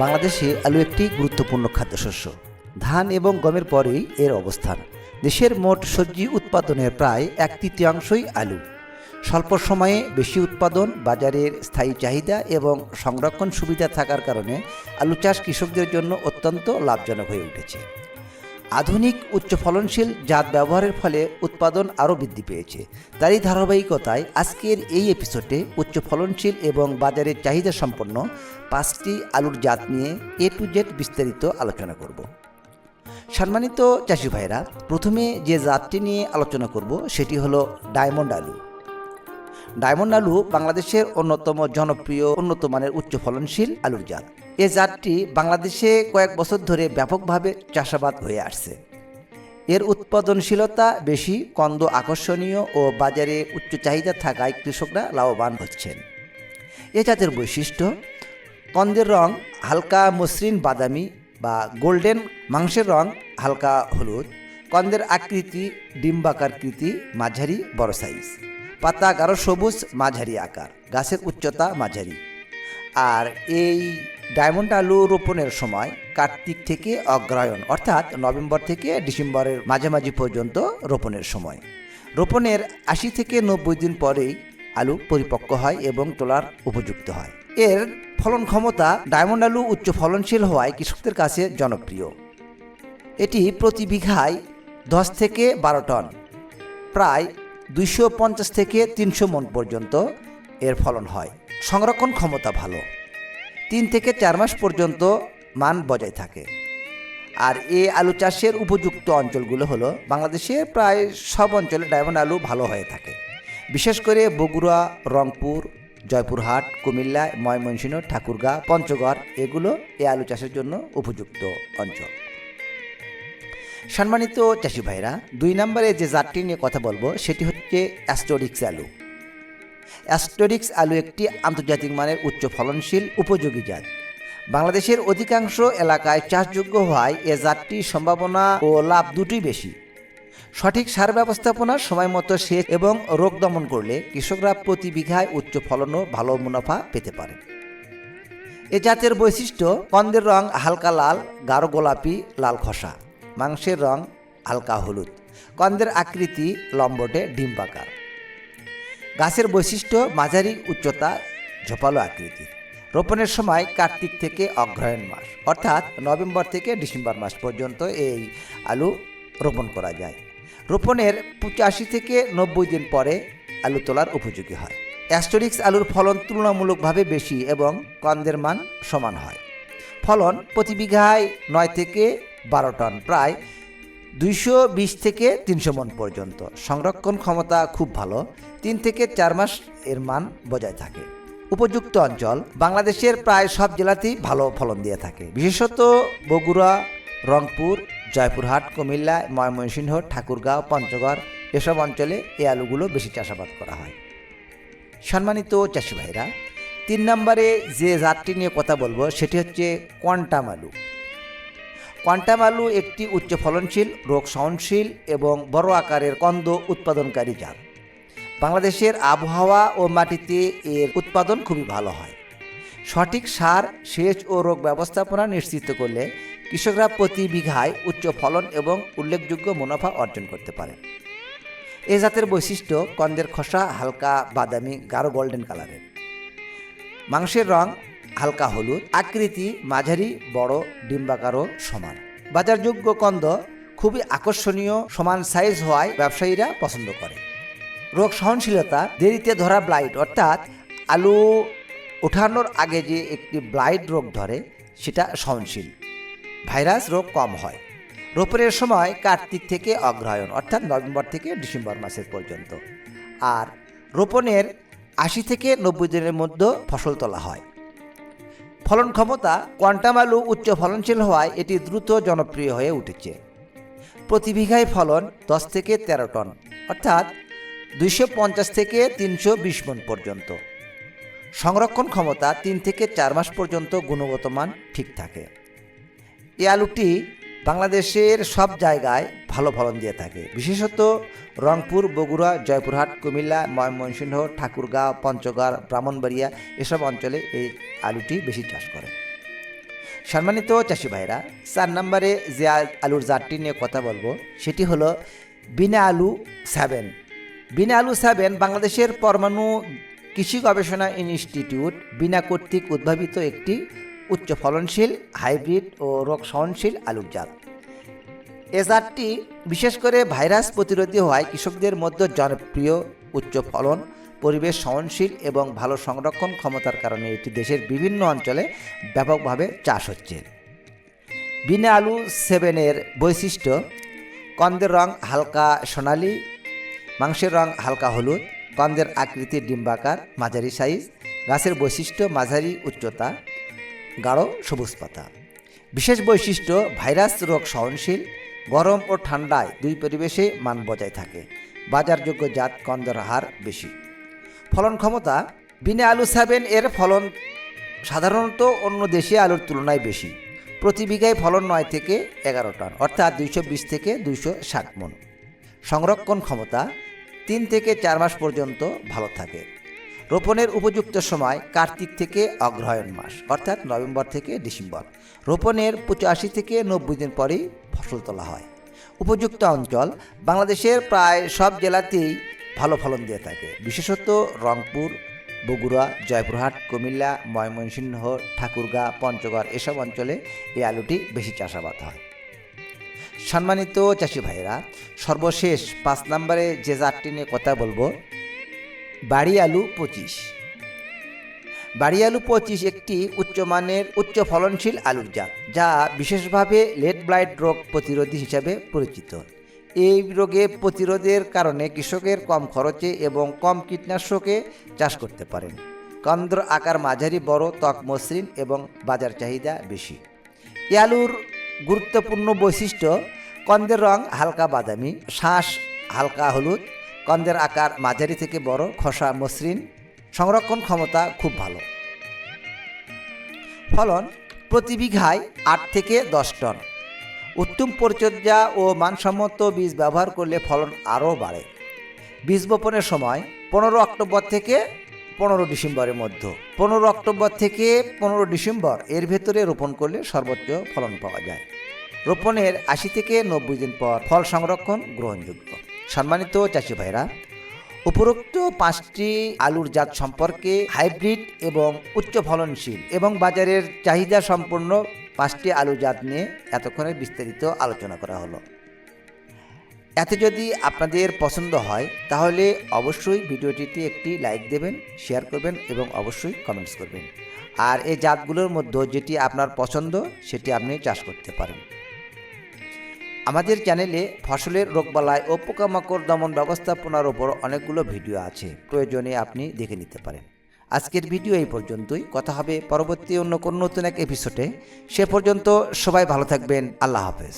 বাংলাদেশে আলু একটি গুরুত্বপূর্ণ খাদ্যশস্য। ধান এবং গমের পরেই এর অবস্থান। দেশের মোট সবজি উৎপাদনের প্রায় এক তৃতীয়াংশই আলু। স্বল্প সময়ে বেশি উৎপাদন, বাজারের স্থায়ী চাহিদা এবং সংরক্ষণ সুবিধা থাকার কারণে আলু চাষ কৃষকদের জন্য অত্যন্ত লাভজনক হয়ে উঠেছে। আধুনিক, উচ্চ ফলনশীল জাত ব্যবহারের ফলে উৎপাদন আরও বৃদ্ধি পেয়েছে। তারই ধারাবাহিকতায় আজকের এই এপিসোডে উচ্চ ফলনশীল এবং বাজারের চাহিদা সম্পন্ন পাঁচটি আলুর জাত নিয়ে এ টু জেড বিস্তারিত আলোচনা করব। সম্মানিত চাষি ভাইরা প্রথমে যে জাতটি নিয়ে আলোচনা করব, সেটি হলো ডায়মন্ড আলু। ডায়মন্ড আলু বাংলাদেশের অন্যতম জনপ্রিয় উন্নত মানের উচ্চ ফলনশীল আলুর জাত। এ জাতটি বাংলাদেশে কয়েক বছর ধরে ব্যাপকভাবে চাষাবাদ হয়ে আসছে। এর উৎপাদনশীলতা বেশি, কন্দ আকর্ষণীয় ও বাজারে উচ্চ চাহিদা থাকায় কৃষকরা লাভবান হচ্ছেন। এ জাতের বৈশিষ্ট্য, কন্দের রং হালকা মসৃণ বাদামি বা গোল্ডেন মাংসের রং হালকা হলুদ। কন্দের আকৃতি ডিম্বাকারকৃতি মাঝারি বড় সাইজ। পাতা গাঢ় সবুজ মাঝারি আকার, গাছের উচ্চতা মাঝারি। আর এই ডায়মন্ড আলু রোপণের সময় কার্তিক থেকে অগ্রায়ণ অর্থাৎ নভেম্বর থেকে ডিসেম্বরের মাঝামাঝি পর্যন্ত রোপণের সময়। রোপণের আশি থেকে নব্বই দিন পরেই আলু পরিপক্ক হয় এবং তোলার উপযুক্ত হয়। এর ফলন ক্ষমতা ডায়মন্ড আলু উচ্চ ফলনশীল হওয়ায় কৃষকদের কাছে জনপ্রিয়। এটি প্রতি বিঘায় দশ থেকে বারো টন, প্রায় দুইশো পঞ্চাশ থেকে তিনশো মন পর্যন্ত এর ফলন হয়। সংরক্ষণ ক্ষমতা ভালো। তিন থেকে চার মাস পর্যন্ত মান বজায় থাকে। আর এ আলু চাষের উপযুক্ত অঞ্চলগুলো হলো বাংলাদেশের প্রায় সব অঞ্চলে ডায়মন্ড আলু ভালো হয়ে থাকে। বিশেষ করে বগুড়া, রংপুর, জয়পুরহাট, কুমিল্লা, ময়মনসিংহ, ঠাকুরগাঁ, পঞ্চগড় এগুলো এ আলু চাষের জন্য উপযুক্ত অঞ্চল। সম্মানিত চাষি ভাইরা, দুই নম্বরে যে জাতটি নিয়ে কথা বলব, সেটি হচ্ছে অ্যাস্টোরিক্স আলু। অ্যাস্টোরিক্স আলু একটি আন্তর্জাতিক মানের উচ্চ ফলনশীল উপযোগী জাত। বাংলাদেশের অধিকাংশ এলাকায় চাষযোগ্য হওয়ায় এ জাতটি সম্ভাবনা ও লাভ দুটোই বেশি। সঠিক সার ব্যবস্থাপনা সময় মতো সেচ এবং রোগ দমন করলে কৃষকরা প্রতি বিঘায় উচ্চ ফলন ও ভালো মুনাফা পেতে পারে। এ জাতের বৈশিষ্ট্য, কন্দের রং হালকা লাল, গাঢ় গোলাপি, লাল খসা। মাংসের রং হালকা হলুদ। কন্দের আকৃতি লম্বটে ডিম্বাকার। গাছের বৈশিষ্ট্য, মাঝারি উচ্চতা, ঝোপালো আকৃতির। রোপণের সময় কার্তিক থেকে অগ্রহায়ণ মাস, অর্থাৎ নভেম্বর থেকে ডিসেম্বর মাস পর্যন্ত এই আলু রোপণ করা যায়। রোপণের পঁচাশি থেকে নব্বই দিন পরে আলু তোলার উপযোগী হয়। অ্যাস্টোরিক্স আলুর ফলন তুলনামূলকভাবে বেশি এবং কন্দের মান সমান হয়। ফলন প্রতি বিঘায় নয় থেকে বারো টন, প্রায় দুইশো বিশ থেকে তিনশো মন পর্যন্ত। সংরক্ষণ ক্ষমতা খুব ভালো, তিন থেকে চার মাস এর মান বজায় থাকে। উপযুক্ত অঞ্চল, বাংলাদেশের প্রায় সব জেলাতেই ভালো ফলন দিয়ে থাকে। বিশেষত বগুড়া, রংপুর, জয়পুরহাট, কুমিল্লা, ময়মনসিংহ, ঠাকুরগাঁও, পঞ্চগড়, এসব অঞ্চলে এই আলুগুলো বেশি চাষাবাদ করা হয়। সম্মানিত চাষি ভাইরা, তিন নম্বরে যে জাতটি নিয়ে কথা বলব, সেটি হচ্ছে কোয়ান্টাম আলু। কোয়ান্টাম আলু একটি উচ্চ ফলনশীল, রোগ সহনশীল এবং বড় আকারের কন্দ উৎপাদনকারী জাত। বাংলাদেশের আবহাওয়া ও মাটিতে এর উৎপাদন খুবই ভালো হয়। সঠিক সার, সেচ ও রোগ ব্যবস্থাপনা নিশ্চিত করলে কৃষকরা প্রতি বিঘায় উচ্চ ফলন এবং উল্লেখযোগ্য মুনাফা অর্জন করতে পারে এ জাতের বৈশিষ্ট্য কন্দের খসা, হালকা বাদামি, গাঢ় গোল্ডেন কালারের। মাংসের রং হালকা হলুদ। আকৃতি মাঝারি, বড়, ডিম্বাকারও সমান। বাজারযোগ্য কন্দ খুবই আকর্ষণীয়, সমান সাইজ হওয়ায় ব্যবসায়ীরা পছন্দ করে। রোগ সহনশীলতা, দেরিতে ধরা ব্লাইট, অর্থাৎ আলু ওঠানোর আগে যে একটি ব্লাইট রোগ ধরে, সেটা সহনশীল। ভাইরাস রোগ কম হয়। রোপণের সময় কার্তিক থেকে অগ্রহায়ণ, অর্থাৎ নভেম্বর থেকে ডিসেম্বর মাসের পর্যন্ত। আর রোপণের আশি থেকে নব্বই দিনের মধ্যে ফসল তোলা হয়। ফলন ক্ষমতা কোয়ান্টাম আলু উচ্চ ফলনশীল হওয়ায় এটি দ্রুত জনপ্রিয় হয়ে উঠেছে। প্রতি বিঘায় ফলন দশ থেকে তেরো টন, অর্থাৎ দুইশো পঞ্চাশ থেকে তিনশো বিশ মন পর্যন্ত। সংরক্ষণ ক্ষমতা তিন থেকে চার মাস পর্যন্ত গুণগত মান ঠিক থাকে। এই আলুটি বাংলাদেশের সব জায়গায় ভালো ফলন দিয়ে থাকে। বিশেষত রংপুর, বগুড়া, জয়পুরহাট, কুমিল্লা, ময়মনসিংহ, ঠাকুরগাঁও, পঞ্চগড়, ব্রাহ্মণবাড়িয়া এসব অঞ্চলে এই আলুটি বেশি চাষ করে। সম্মানিত চাষি ভাইরা চার নম্বরে যে আলুর জাতটি নিয়ে কথা বলব, সেটি হলো বিনা আলু সেভেন। বিনা আলু সেভেন বাংলাদেশের পরমাণু কৃষি গবেষণা ইনস্টিটিউট বিনা কর্তৃক উদ্ভাবিত একটি উচ্চ ফলনশীল, হাইব্রিড ও রোগ সহনশীল আলুর জাত। এ জাতটি বিশেষ করে ভাইরাস প্রতিরোধী হওয়ায় কৃষকদের মধ্যে জনপ্রিয়, উচ্চ ফলন, পরিবেশ সহনশীল এবং ভালো সংরক্ষণ ক্ষমতার কারণে এটি দেশের বিভিন্ন অঞ্চলে ব্যাপকভাবে চাষ হচ্ছে। বিনা আলু সেভেনের বৈশিষ্ট্য, কন্দের রং হালকা সোনালি, মাংসের রং হালকা হলুদ, কন্দের আকৃতি ডিম্বাকার, মাঝারি সাইজ, গাছের বৈশিষ্ট্য, মাঝারি উচ্চতা গাঢ় সবুজ পাতা। বিশেষ বৈশিষ্ট্য, ভাইরাস রোগ সহনশীল, গরম ও ঠান্ডায় দুই পরিবেশে মান বজায় থাকে। বাজারযোগ্য জাত কন্দর হার বেশি। ফলন ক্ষমতা, বিনা আলু সেভেন এর ফলন সাধারণত অন্য দেশে আলুর তুলনায় বেশি। প্রতি বিঘায় ফলন নয় থেকে এগারো টন, অর্থাৎ দুইশো বিশ থেকে দুইশো ষাট মন। সংরক্ষণ ক্ষমতা, তিন থেকে চার মাস পর্যন্ত ভালো থাকে। রোপণের উপযুক্ত সময় কার্তিক থেকে অগ্রহায়ণ মাস, অর্থাৎ নভেম্বর থেকে ডিসেম্বর। রোপণের পঁচাশি থেকে নব্বই দিন পরেই ফসল তোলা হয়। উপযুক্ত অঞ্চল বাংলাদেশের প্রায় সব জেলাতেই ভালো ফলন দিয়ে থাকে। বিশেষত রংপুর, বগুড়া, জয়পুরহাট, কুমিল্লা, ময়মনসিংহ, ঠাকুরগাঁ, পঞ্চগড় এসব অঞ্চলে এই আলুটি বেশি চাষাবাদ হয়। সম্মানিত চাষি ভাইরা সর্বশেষ পাঁচ নম্বরে যে জাতটি নিয়ে কথা বলব বাড়ি আলু পঁচিশ। বাড়ি আলু পঁচিশ একটি উচ্চমানের উচ্চ ফলনশীল আলুর জাত, যা বিশেষভাবে লেড ব্লাইট রোগ প্রতিরোধী হিসাবে পরিচিত। এই রোগে প্রতিরোধের কারণে কৃষকের কম খরচে এবং কম কীটনাশকে চাষ করতে পারেন। কন্দ্র আকার মাঝারি, বড়, ত্বক মসৃণ এবং বাজার চাহিদা বেশি। এই আলুর গুরুত্বপূর্ণ বৈশিষ্ট্য, কন্দের রং হালকা বাদামি শ্বাস হালকা হলুদ কন্দের আকার মাঝারি থেকে বড়, খসা মসৃণ, সংরক্ষণ ক্ষমতা খুব ভালো। ফলন প্রতি বিঘায় আট থেকে দশ টন। উত্তম পরিচর্যা ও মানসম্মত বীজ ব্যবহার করলে ফলন আরও বাড়ে। বীজ বপনের সময় পনেরো অক্টোবর থেকে পনেরো ডিসেম্বরের মধ্যে। পনেরো অক্টোবর থেকে পনেরো ডিসেম্বর এর ভেতরে রোপণ করলে সর্বোচ্চ ফলন পাওয়া যায়। রোপণের আশি থেকে নব্বই দিন পর ফল সংরক্ষণ গ্রহণযোগ্য। সম্মানিত চাষি ভাইরা, উপরোক্ত পাঁচটি আলুর জাত সম্পর্কে হাইব্রিড এবং উচ্চ ফলনশীল এবং বাজারের চাহিদা সম্পন্ন পাঁচটি আলু জাত নিয়ে এতক্ষণে বিস্তারিত আলোচনা করা হলো। এতে যদি আপনাদের পছন্দ হয়, তাহলে অবশ্যই ভিডিওটিতে একটি লাইক দেবেন, শেয়ার করবেন এবং অবশ্যই কমেন্টস করবেন। আর এই জাতগুলোর মধ্যে যেটি আপনার পছন্দ, সেটি আপনি চাষ করতে পারেন। আমাদের চ্যানেলে ফসলের রোগবালায় ও পোকামাকড় দমন ব্যবস্থাপনার ওপর অনেকগুলো ভিডিও আছে। প্রয়োজনে আপনি দেখে নিতে পারেন। আজকের ভিডিও এই পর্যন্তই। কথা হবে পরবর্তী অন্য কোনো নতুন এক এপিসোডে সে পর্যন্ত সবাই ভালো থাকবেন। আল্লাহ হাফেজ।